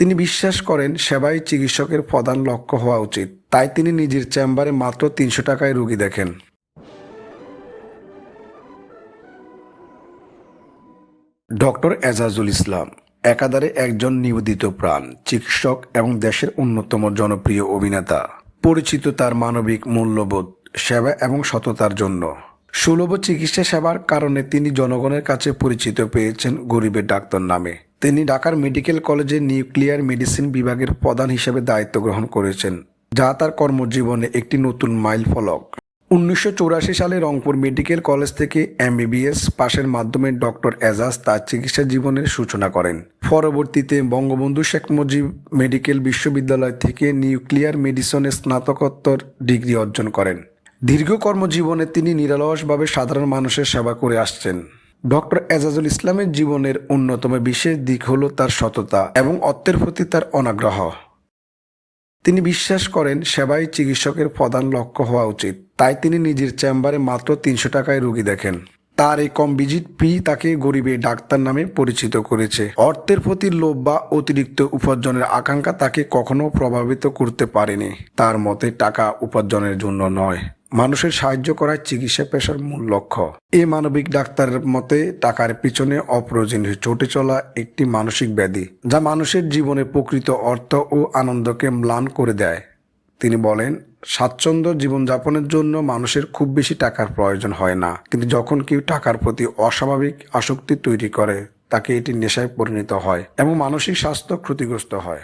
তিনি বিশ্বাস করেন সেবাই চিকিৎসকের প্রধান লক্ষ্য হওয়া উচিত। তাই তিনি নিজের চেম্বারে মাত্র তিনশো টাকায় রোগী দেখেন। ডক্টর এজাজুল ইসলাম, একাধারে একজন নিবেদিত প্রাণ, চিকিৎসক এবং দেশের অন্যতম জনপ্রিয় অভিনেতা। পরিচিত তার মানবিক মূল্যবোধ, সেবা এবং সততার জন্য। সুলভ চিকিৎসা সেবার কারণে তিনি জনগণের কাছে পরিচিত পেয়েছেন গরিবের ডাক্তার নামে। তিনি ঢাকার মেডিকেল কলেজে নিউক্লিয়ার মেডিসিন বিভাগের প্রধান হিসেবে দায়িত্ব গ্রহণ করেছেন, যা তার কর্মজীবনে একটি নতুন মাইল ফলক। উনিশশো সালে রংপুর মেডিকেল কলেজ থেকে এমবিবিএস পাশের মাধ্যমে ডক্টর এজাজ তার চিকিৎসা জীবনের সূচনা করেন। পরবর্তীতে বঙ্গবন্ধু শেখ মুজিব মেডিকেল বিশ্ববিদ্যালয় থেকে নিউক্লিয়ার মেডিসনে স্নাতকোত্তর ডিগ্রি অর্জন করেন। দীর্ঘ কর্মজীবনে তিনি নিরলসভাবে সাধারণ মানুষের সেবা করে আসছেন। ডক্টর এজাজুল ইসলামের জীবনের অন্যতম বিশেষ দিক হল তার সততা এবং অর্থের প্রতি তার অনাগ্রহ। তিনি বিশ্বাস করেন, সেবাই চিকিৎসকের প্রধান লক্ষ্য হওয়া উচিত। তাই তিনি নিজের চেম্বারে মাত্র তিনশো টাকায় রোগী দেখেন। তার এই কম ভিজিট পি তাকে গরিবের ডাক্তার নামে পরিচিত করেছে। অর্থের প্রতি লোভ বা অতিরিক্ত উপার্জনের আকাঙ্ক্ষা তাকে কখনো প্রভাবিত করতে পারেনি। তার মতে, টাকা উপার্জনের জন্য নয়। মানুষের সাহায্য করাই চিকিৎসা পেশার মূল লক্ষ্য। এই মানবিক ডাক্তারের মতে টাকার পিছনে অপ্রয়োজনীয় চটে চলা একটি মানসিক ব্যাধি, যা মানুষের জীবনে প্রকৃত অর্থ ও আনন্দকে ম্লান করে দেয়। তিনি বলেন, স্বাচ্ছন্দ্য জীবনযাপনের জন্য মানুষের খুব বেশি টাকার প্রয়োজন হয় না, কিন্তু যখন কেউ টাকার প্রতি অস্বাভাবিক আসক্তি তৈরি করে, তাকে এটি নেশায় পরিণত হয় এবং মানসিক স্বাস্থ্য ক্ষতিগ্রস্ত হয়।